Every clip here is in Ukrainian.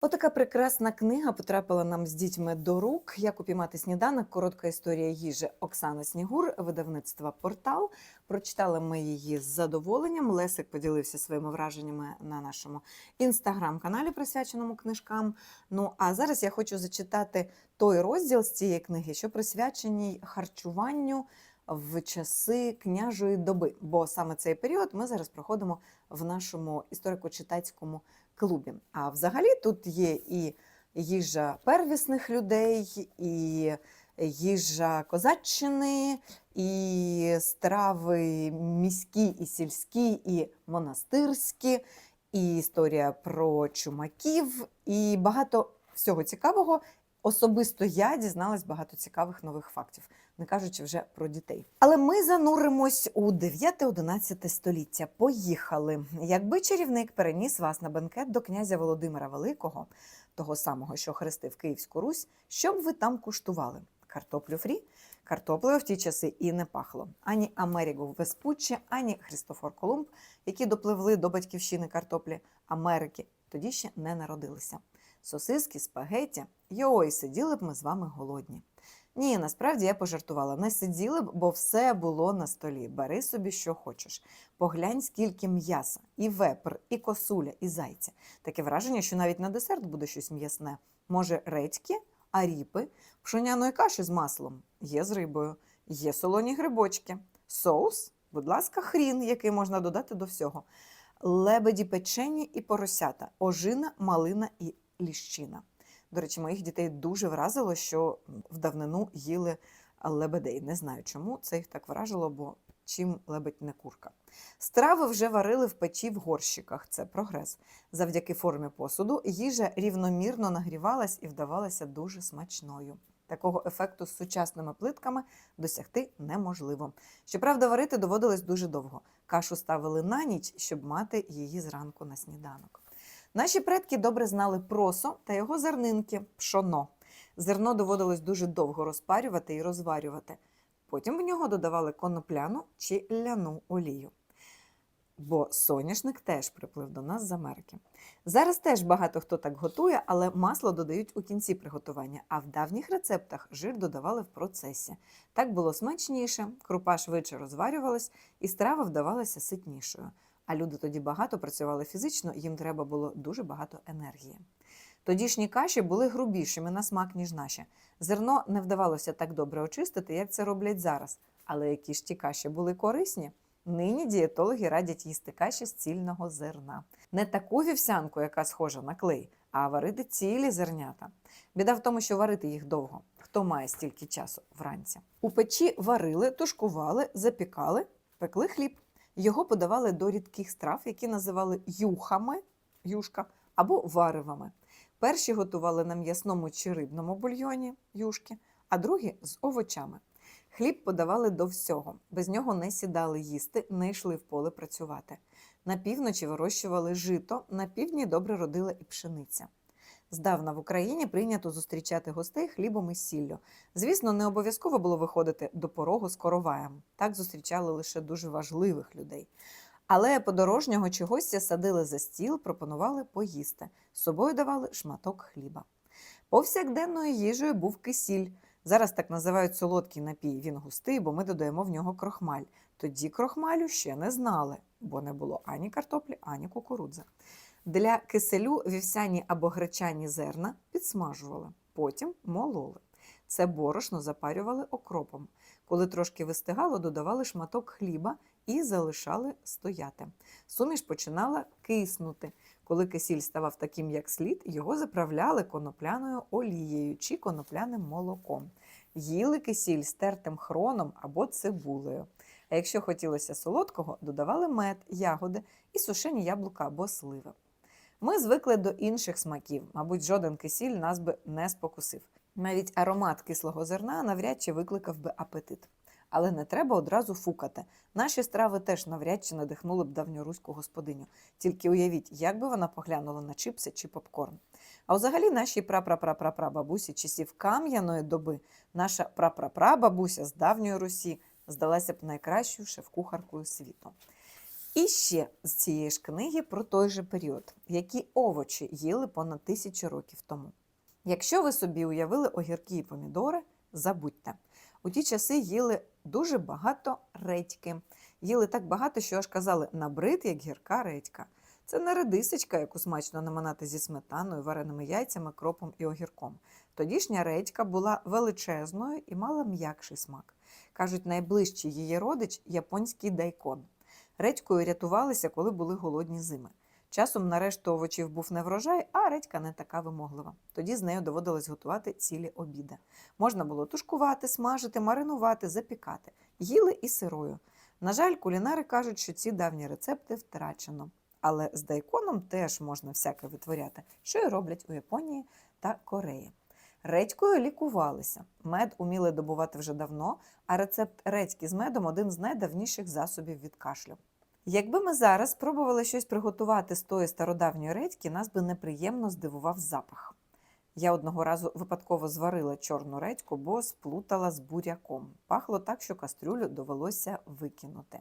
Отака прекрасна книга потрапила нам з дітьми до рук. Як упіймати сніданок? Коротка історія їжі Оксана Снігур, видавництва Портал. Прочитали ми її з задоволенням. Лесик поділився своїми враженнями на нашому інстаграм-каналі, присвяченому книжкам. Ну а зараз я хочу зачитати той розділ з цієї книги, що присвячений харчуванню в часи княжої доби. Бо саме цей період ми зараз проходимо в нашому історико-читацькому клубі. А взагалі тут є і їжа первісних людей, і їжа козаччини, і страви міські, і сільські, і монастирські, і історія про чумаків, і багато всього цікавого. Особисто я дізналась багато цікавих нових фактів, не кажучи вже про дітей. Але ми зануримось у 9-11 століття. Поїхали. Якби чарівник переніс вас на бенкет до князя Володимира Великого, того самого, що хрестив Київську Русь, що б ви там куштували? Картоплю фрі? Картоплею в ті часи і не пахло. Ані Америго Веспуччі, ані Христофор Колумб, які допливли до батьківщини картоплі Америки, тоді ще не народилися. Сосиски, спагеті, йой, сиділи б ми з вами голодні. Ні, насправді я пожартувала. Не сиділи б, бо все було на столі. Бери собі, що хочеш. Поглянь, скільки м'яса, і вепр, і косуля, і зайця. Таке враження, що навіть на десерт буде щось м'ясне. Може, редьки, аріпи, пшоняної каші з маслом, є з рибою, є солоні грибочки, соус, будь ласка, хрін, який можна додати до всього. Лебеді печені і поросята, ожина, малина і ліщина. До речі, моїх дітей дуже вразило, що в давнину їли лебедей. Не знаю чому це їх так вражило, бо чим лебедь не курка. Страви вже варили в печі в горщиках. Це прогрес. Завдяки формі посуду їжа рівномірно нагрівалась і вдавалася дуже смачною. Такого ефекту з сучасними плитками досягти неможливо. Щоправда, варити доводилось дуже довго. Кашу ставили на ніч, щоб мати її зранку на сніданок. Наші предки добре знали просо та його зернинки пшоно. Зерно доводилось дуже довго розпарювати і розварювати. Потім в нього додавали конопляну чи ляну олію. Бо соняшник теж приплив до нас з Америки. Зараз теж багато хто так готує, але масло додають у кінці приготування, а в давніх рецептах жир додавали в процесі. Так було смачніше, крупа швидше розварювалась, і страва вдавалася ситнішою. А люди тоді багато працювали фізично, їм треба було дуже багато енергії. Тодішні каші були грубішими на смак, ніж наші. Зерно не вдавалося так добре очистити, як це роблять зараз. Але які ж ті каші були корисні? Нині дієтологи радять їсти каші з цільного зерна. Не таку вівсянку, яка схожа на клей, а варити цілі зернята. Біда в тому, що варити їх довго. Хто має стільки часу вранці? У печі варили, тушкували, запікали, пекли хліб. Його подавали до рідких страв, які називали юхами юшка або варивами. Перші готували на м'ясному чи рибному бульйоні юшки, а другі з овочами. Хліб подавали до всього, без нього не сідали їсти, не йшли в поле працювати. На півночі вирощували жито, на півдні добре родила і пшениця. Здавна в Україні прийнято зустрічати гостей хлібом і сіллю. Звісно, не обов'язково було виходити до порогу з короваєм. Так зустрічали лише дуже важливих людей. Але подорожнього чи гостя садили за стіл, пропонували поїсти. З собою давали шматок хліба. Повсякденною їжею був кисіль. Зараз так називають солодкий напій. Він густий, бо ми додаємо в нього крохмаль. Тоді крохмалю ще не знали, бо не було ані картоплі, ані кукурудзи. Для киселю вівсяні або гречані зерна підсмажували, потім мололи. Це борошно запарювали окропом. Коли трошки вистигало, додавали шматок хліба і залишали стояти. Суміш починала киснути. Коли кисіль ставав таким, як слід, його заправляли конопляною олією чи конопляним молоком. Їли кисіль з тертим хроном або цибулею. А якщо хотілося солодкого, додавали мед, ягоди і сушені яблука або сливи. Ми звикли до інших смаків, мабуть, жоден кисіль нас би не спокусив. Навіть аромат кислого зерна навряд чи викликав би апетит. Але не треба одразу фукати. Наші страви теж навряд чи надихнули б давньоруську господиню. Тільки уявіть, як би вона поглянула на чипси чи попкорн. А взагалі наші прапрапрапрабабусі часів кам'яної доби, наша прапрапрабабуся з давньої Русі здалася б найкращою шеф-кухаркою світу. І ще з цієї ж книги про той же період, які овочі їли понад тисячу років тому. Якщо ви собі уявили огірки і помідори, забудьте. У ті часи їли дуже багато редьки. Їли так багато, що аж казали набрид, як гірка редька. Це не редисочка, яку смачно наминати зі сметаною, вареними яйцями, кропом і огірком. Тодішня редька була величезною і мала м'якший смак. Кажуть, найближчий її родич японський дайкон. Редькою рятувалися, коли були голодні зими. Часом на решту овочів був не врожай, а редька не така вимоглива. Тоді з нею доводилось готувати цілі обіди. Можна було тушкувати, смажити, маринувати, запікати. Їли і сирою. На жаль, кулінари кажуть, що ці давні рецепти втрачено. Але з дайконом теж можна всяке витворяти, що й роблять у Японії та Кореї. Редькою лікувалися. Мед уміли добувати вже давно, а рецепт редьки з медом один з найдавніших засобів від кашлю. Якби ми зараз спробували щось приготувати з тої стародавньої редьки, нас би неприємно здивував запах. Я одного разу випадково зварила чорну редьку, бо сплутала з буряком. Пахло так, що кастрюлю довелося викинути.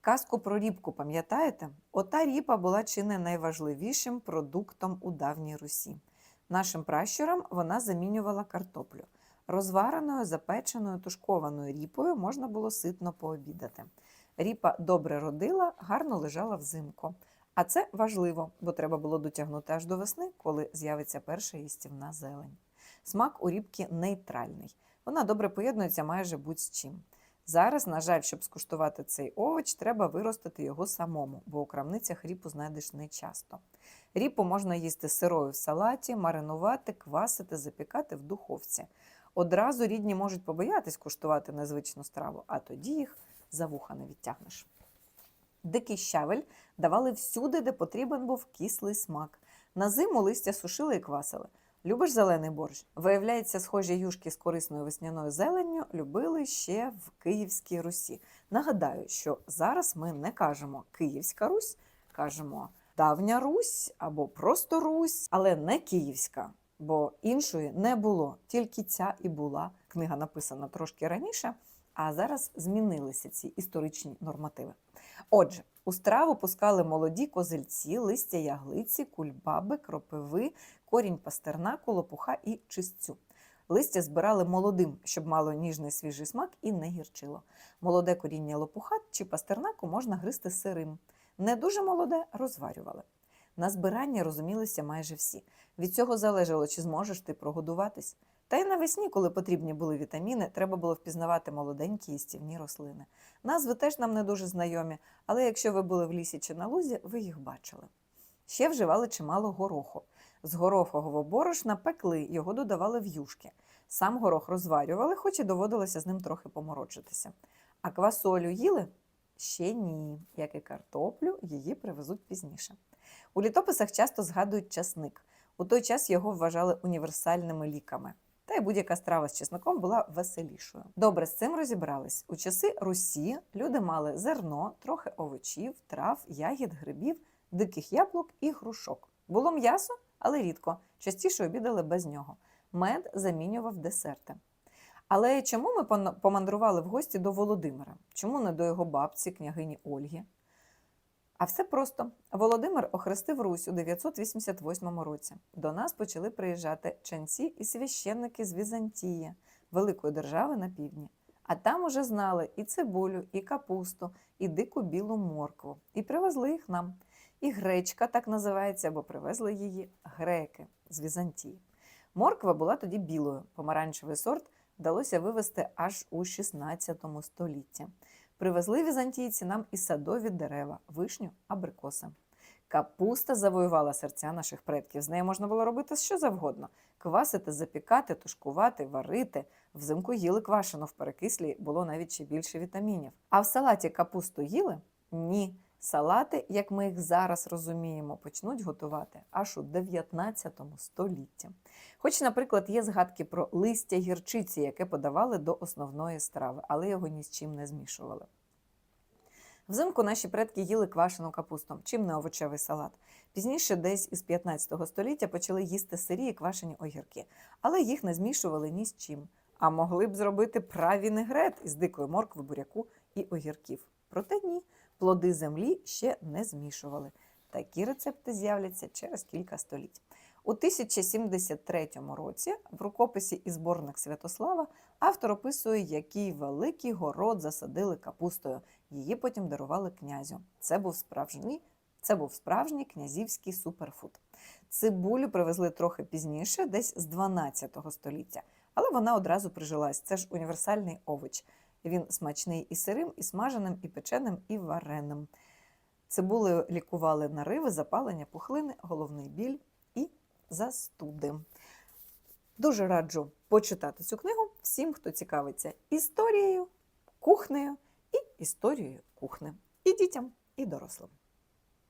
Казку про рібку пам'ятаєте? Ота ріпа була чи не найважливішим продуктом у давній Русі. Нашим пращурам вона замінювала картоплю. Розвареною, запеченою, тушкованою ріпою можна було ситно пообідати. Ріпа добре родила, гарно лежала взимку. А це важливо, бо треба було дотягнути аж до весни, коли з'явиться перша їстівна зелень. Смак у рібки нейтральний. Вона добре поєднується майже будь-з чим. Зараз, на жаль, щоб скуштувати цей овоч, треба виростити його самому, бо у крамницях ріпу знайдеш не часто. Ріпу можна їсти сирою в салаті, маринувати, квасити, запікати в духовці. Одразу рідні можуть побоятись куштувати незвичну страву, а тоді їх за вуха не відтягнеш. Дикий щавель давали всюди, де потрібен був кислий смак. На зиму листя сушили і квасили. Любиш зелений борщ? Виявляється, схожі юшки з корисною весняною зеленню любили ще в Київській Русі. Нагадаю, що зараз ми не кажемо Київська Русь, кажемо Давня Русь або просто Русь, але не Київська, бо іншої не було, тільки ця і була. Книга написана трошки раніше, а зараз змінилися ці історичні нормативи. Отже, у страву пускали молоді козельці, листя яглиці, кульбаби, кропиви, корінь пастернаку, лопуха і чистцю. Листя збирали молодим, щоб мало ніжний свіжий смак і не гірчило. Молоде коріння лопуха чи пастернаку можна гристи сирим. Не дуже молоде розварювали. На збирання розумілися майже всі. Від цього залежало, чи зможеш ти прогодуватись. Та й навесні, коли потрібні були вітаміни, треба було впізнавати молоденькі їстівні рослини. Назви теж нам не дуже знайомі, але якщо ви були в лісі чи на лузі, ви їх бачили. Ще вживали чимало гороху. З горохового борошна пекли, його додавали в юшки. Сам горох розварювали, хоч і доводилося з ним трохи поморочитися. А квасолю їли? Ще ні, як і картоплю, її привезуть пізніше. У літописах часто згадують часник. У той час його вважали універсальними ліками. Та й будь-яка страва з чесником була веселішою. Добре, з цим розібрались. У часи Русі люди мали зерно, трохи овочів, трав, ягід, грибів, диких яблук і грушок. Було м'ясо, але рідко. Частіше обідали без нього. Мед замінював десерти. Але чому ми помандрували в гості до Володимира? Чому не до його бабці, княгині Ольги? А все просто. Володимир охрестив Русь у 988 році. До нас почали приїжджати ченці і священники з Візантії, великої держави на півдні. А там уже знали і цибулю, і капусту, і дику білу моркву. І привезли їх нам. І гречка так називається, бо привезли її греки з Візантії. Морква була тоді білою. Помаранчевий сорт вдалося вивезти аж у 16 столітті. Привезли візантійці нам і садові дерева, вишню, абрикоси. Капуста завоювала серця наших предків. З нею можна було робити що завгодно: квасити, запікати, тушкувати, варити. Взимку їли квашено в перекислі, було навіть ще більше вітамінів. А в салаті капусту їли? Ні. Салати, як ми їх зараз розуміємо, почнуть готувати аж у 19 столітті. Хоч, наприклад, є згадки про листя гірчиці, яке подавали до основної страви, але його ні з чим не змішували. Взимку наші предки їли квашену капусту, чим не овочевий салат. Пізніше, десь із 15 століття, почали їсти сирі і квашені огірки, але їх не змішували ні з чим. А могли б зробити правінегрет із дикої моркви, буряку і огірків. Проте ні. Плоди землі ще не змішували. Такі рецепти з'являться через кілька століть. У 1073 році в рукописі і зборник Святослава автор описує, який великий город засадили капустою. Її потім дарували князю. Це був справжній, це був справжній князівський суперфуд. Цибулю привезли трохи пізніше, десь з 12 століття, але вона одразу прижилась. Це ж універсальний овоч. Він смачний і сирим, і смаженим, і печеним, і вареним. Цибулею лікували нариви, запалення, пухлини, головний біль і застуди. Дуже раджу почитати цю книгу всім, хто цікавиться історією, кухнею і історією кухни. І дітям, і дорослим.